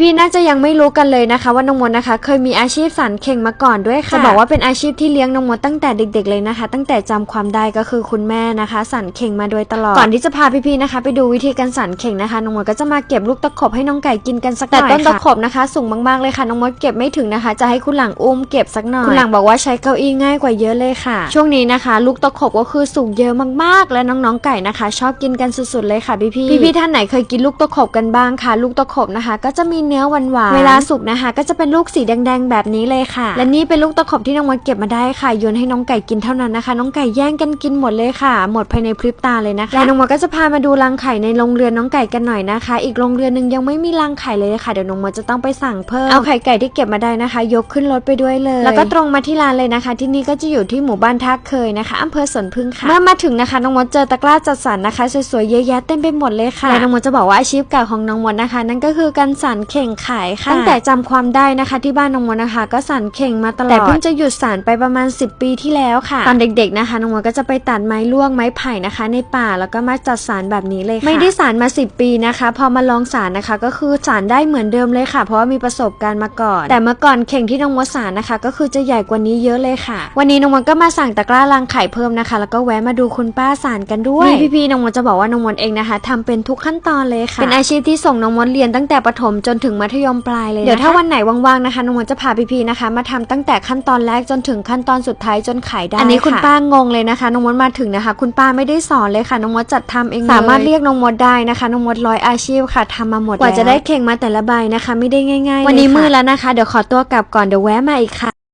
พี่น่าจะยังไม่รู้กันเลยนะคะว่าน้องมดนะคะ เคยมีอาชีพสันเข่งมาก่อนด้วยค่ะจะบอกว่าเป็นอาชีพที่เลี้ยงน้องมดตั้งแต่เด็ก ๆเลยนะคะ ตั้งแต่จำความได้ก็คือคุณแม่นะคะสันเข่งมาโดยตลอดก่อนที่จะพาพี่ๆนะคะ ไปดูวิธีการสันเข่งนะคะน้องมดก็จะมาเก็บลูกตะขบให้น้องไก่กินกันสักหน่อยแต่ต้นตะขบนะคะ สูงมากๆเลยค่ะน้องมดเก็บไม่ถึงนะคะ จะให้คุณหลังอุ้มเก็บสักหน่อยคุณหลังบอกว่าใช้เก้าอี้ง่ายกว่าเยอะเลยค่ะ ช่วงนี้นะคะ ลูกตะขบก็คือสูงเยอะมากๆ และน้องๆไก่นะคะ ชอบกินกันสุดๆเลยค่ะพี่ๆพี่ๆท่านไหนเคยกินลูกตะขบกันบ้างคะลูกตะขบนะคะ ก็จะมีเนื้อหวานๆเวลาสุกนะคะ ก็จะเป็นลูกสีแดงๆ แบบนี้เลยค่ะ และนี่เป็นลูกตะขบที่น้องมดเก็บมาได้ค่ะโยนให้น้องไก่กินเท่านั้นนะคะ น้องไก่แย่งกันกินหมดเลยค่ะ หมดภายในพริบตาเลยนะคะและน้องมดก็จะพามาดูรังไข่ในโรงเรือนน้องไก่กันหน่อยนะคะ อีกโรงเรือนหนึงยังไม่มีรังไข่เลยค่ะเดี๋ยวน้องมดจะต้องไปสั่งเพิ่มเอาไข่ไก่ที่เก็บมาได้นะคะ ยกขึ้นรถไปด้วยเลย แล้วก็ตรงมาที่ร้านเลยนะคะ ที่นี่ก็จะอยู่ที่หมู่บ้านท่าเคยนะคะอำเภอสวนพึ่งค่ะเมื่อมาถึงนะคะน้องมดเจอตะกร้าจัดสรรนะคะสวยๆเยอะแยะเต็มไปหมดเลยค่ะและน้องมดจะบอกว่าอาชีพเก่าของน้องมดนะคะ นั่นก็คือการสานเข่งขายค่ะ ตั้งแต่จำความได้นะคะที่บ้านน้องมดนะคะ ก็สานเข่งมาตลอด แต่เพิ่งจะหยุดสานไปประมาณ 10 ปีที่แล้วค่ะ ตอนเด็กๆนะคะน้องมดก็จะไปตัดไม้ลวกไม้ไผ่นะคะ ในป่าแล้วก็มาจัดสารแบบนี้เลยค่ะ ไม่ได้สารมา 10 ปีนะคะ พอมาลองสารนะคะ ก็คือสารได้เหมือนเดิมเลยค่ะ เพราะว่ามีประสบการณ์มาก่อน แต่เมื่อก่อนเข่งที่น้องมดสารนะคะ ก็คือจะใหญ่กว่านี้เยอะเลยค่ะ วันนี้น้องมดก็มาสั่งตะกร้ารังไข่เพิ่มนะคะ แล้วก็แวะมาดูคุณป้าสารกันด้วยนี่พี่ๆน้องมดจะบอกว่าน้องมดเองนะคะทำเป็นทุกขั้นตอนเลยค่ะ เป็นอาชีพที่ส่งน้องมดเรียนตั้งแต่ประถมจนถึงมัธยมปลายเลยนะคะเดี๋ยวถ้าวันไหนว่างๆนะคะน้องมดจะพาพี่ๆนะคะ มาทำตั้งแต่ขั้นตอนแรกจนถึงขั้นตอนสุดท้ายจนขายได้ อันนี้คุณป้างงเลยนะคะน้องมดมาถึงนะคะ คุณป้าไม่ได้สอนเลยค่ะน้องมดจัดทำเองเลยสามารถเรียกน้องมดได้นะคะน้องมดร้อยอาชีพค่ะทำมาหมดกว่าจะได้เข่งมาแต่ละใบนะคะ ไม่ได้ง่ายๆวันนี้มืดแล้วนะคะ เดี๋ยวขอตัวกลับก่อนเดี๋ยวแวะมาอีกค่ะ